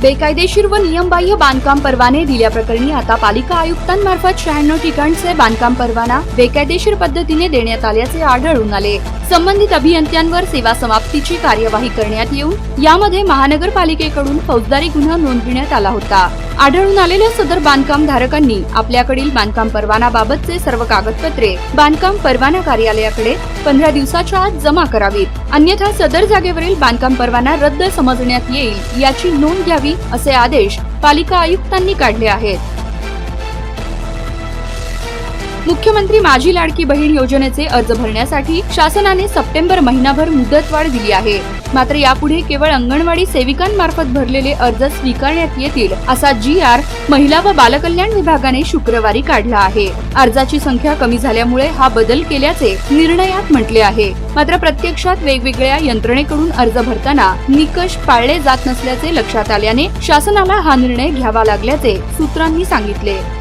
बेकायदेशीर व नियमबाह्य बांधकाम परवाने दिल्याप्रकरणी आता पालिका आयुक्तांमार्फत शहाण्णव ठिकाणचे बांधकाम परवाना बेकायदेशीर पद्धतीने देण्यात आल्याचे आढळून आले. संबंधित अभियंत्यांवर सेवा समाप्तीची कार्यवाही करण्यात येऊन यामध्ये महानगरपालिकेकडून फौजदारी गुन्हा नोंदविण्यात आला होता. आढळून आलेल्या सदर बांधकाम धारकांनी आपल्याकडील बांधकाम परवानाबाबतचे सर्व कागदपत्रे बांधकाम परवाना कार्यालयाकडे पंधरा दिवसाच्या आत जमा करावीत. अन्यथा सदर जागेवरील बांधकाम परवाना रद्द समजण्यात येईल याची नोंद घ्यावी असे आदेश पालिका आयुक्तांनी काढले आहेत. मुख्यमंत्री माझी लाडकी बहीण योजनेचे अर्ज भरण्यासाठी शासनाने सप्टेंबर महिनाभर मुदतवाढ दिली आहे. मात्र यापुढे केवळ अंगणवाडी सेविकांमार्फत भरलेले अर्ज स्वीकारण्यात येतील असा जी आर महिला व बालकल्याण विभागाने शुक्रवारी काढला आहे. अर्जाची संख्या कमी झाल्यामुळे हा बदल केल्याचे निर्णयात म्हटले आहे. मात्र प्रत्यक्षात वेगवेगळ्या यंत्रणेकडून अर्ज भरताना निकष पाळले जात नसल्याचे लक्षात आल्याने शासनाला हा निर्णय घ्यावा लागल्याचे सूत्रांनी सांगितले.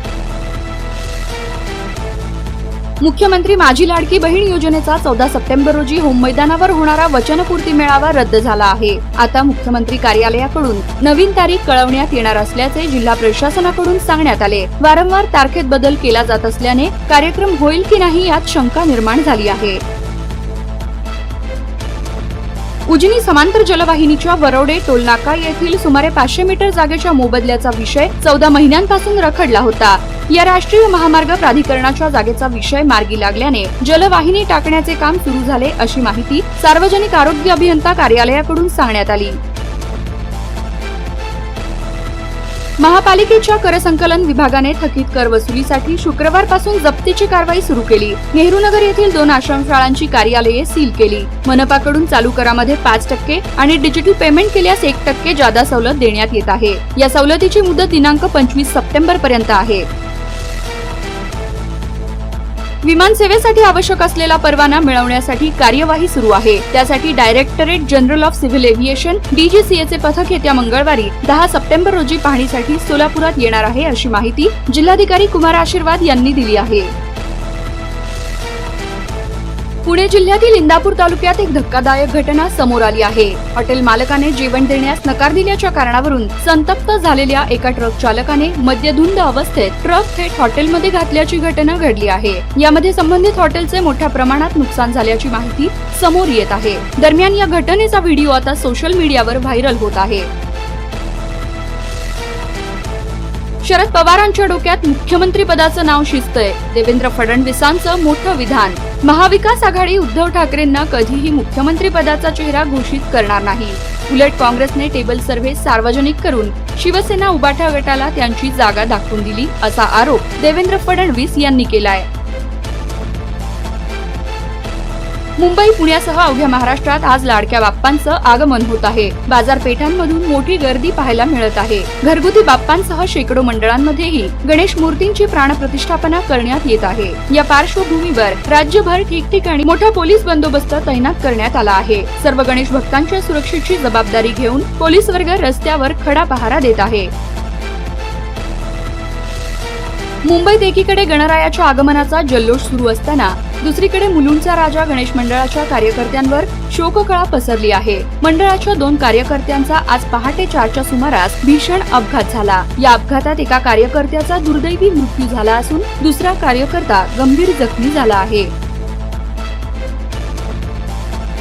मुख्यमंत्री माझी लाडकी बहीण योजनेचा चौदा सप्टेंबर रोजी होम मैदानावर होणारा वचनपूर्ती मेळावा रद्द झाला आहे. आता मुख्यमंत्री कार्यालयाकडून नवीन तारीख कळवण्यात येणार असल्याचे जिल्हा प्रशासनाकडून सांगण्यात आले. वारंवार तारखेत बदल केला जात असल्याने कार्यक्रम होईल की नाही यात शंका निर्माण झाली आहे. उजनी समांतर जलवाहिनीच्या वरवडे टोलनाका येथील सुमारे पाचशे मीटर जागेच्या मोबदल्याचा विषय चौदा महिन्यांपासून रखडला होता. या राष्ट्रीय महामार्ग प्राधिकरणाच्या जागेचा विषय मार्गी लागल्याने जलवाहिनी टाकण्याचे काम सुरू झाले अशी माहिती सार्वजनिक आरोग्य अभियंता कार्यालयाकडून सांगण्यात आली. महापालिकेच्या करसंकलन विभागाने थकीत कर वसुलीसाठी शुक्रवारपासून जप्तीची कारवाई सुरू केली. नेहरूनगर येथील दोन आश्रमशाळांची कार्यालये सील केली. मनपाकडून चालू करामध्ये पाच टक्के आणि डिजिटल पेमेंट केल्यास एक टक्के जादा सवलत देण्यात येत आहे. या सवलतीची मुदत दिनांक पंचवीस सप्टेंबर पर्यंत आहे. विमान सेवेसाठी आवश्यक असलेला परवाना मिळवण्यासाठी कार्यवाही सुरू आहे. त्यासाठी directorate general of civil aviation डीजीसीएचे पथक येत्या मंगळवारी दहा सप्टेंबर रोजी पाहणीसाठी सोलापुरात येणार आहे अशी माहिती जिल्हाधिकारी कुमार आशीर्वाद यांनी दिली आहे. पुणे जिल्ह्यातील इंदापूर तालुक्यात एक धक्कादायक घटना समोर आली आहे. हॉटेल मालकाने जेवण देण्यास नकार दिल्याच्या कारणावरून संतप्त झालेल्या एका ट्रक चालकाने मद्यधुंद अवस्थेत ट्रक थेट हॉटेलमध्ये घातल्याची घटना घडली आहे. यामध्ये संबंधित हॉटेलचे मोठ्या प्रमाणात नुकसान झाल्याची माहिती समोर येत आहे. दरम्यान या घटनेचा व्हिडिओ आता सोशल मीडियावर व्हायरल होत आहे. शरद पवारांच्या डोक्यात मुख्यमंत्री पदाचं नाव शिजतंय देवेंद्र फडणवीसांचं मोठं विधान. महाविकास आघाडी उद्धव ठाकरेंना कधीही मुख्यमंत्री पदाचा चेहरा घोषित करणार नाही. उलट काँग्रेसने टेबल सर्व्हे सार्वजनिक करून शिवसेना उबाठा गटाला त्यांची जागा दाखवून दिली असा आरोप देवेंद्र फडणवीस यांनी केलाय. मुंबई पुण्यासह अवघ्या महाराष्ट्रात आज लाडक्या बाप्पांचं आगमन होत आहे. बाजारपेठांमधून मोठी गर्दी पाहायला मिळत आहे. घरगुती बाप्पांसह शेकडो मंडळांमध्येही गणेश मूर्तींची प्राणप्रतिष्ठापना करण्यात येत आहे. या पार्श्वभूमीवर राज्यभर ठिकठिकाणी मोठा पोलीस बंदोबस्त तैनात करण्यात आला आहे. सर्व गणेश भक्तांच्या सुरक्षेची जबाबदारी घेऊन पोलीस वर्ग रस्त्यावर खडा पहारा देत आहे. मुंबईत एकीकडे गणरायाच्या आगमनाचा जल्लोष सुरू असताना दुसरीकडे मुलुंडचा राजा गणेश मंडळाच्या कार्यकर्त्यांवर शोककळा पसरली आहे. मंडळाच्या दोन कार्यकर्त्यांचा आज पहाटे चारच्या सुमारास भीषण अपघात झाला. या अपघातात एका कार्यकर्त्याचा दुर्दैवी मृत्यू झाला असून दुसरा कार्यकर्ता गंभीर जखमी झाला आहे.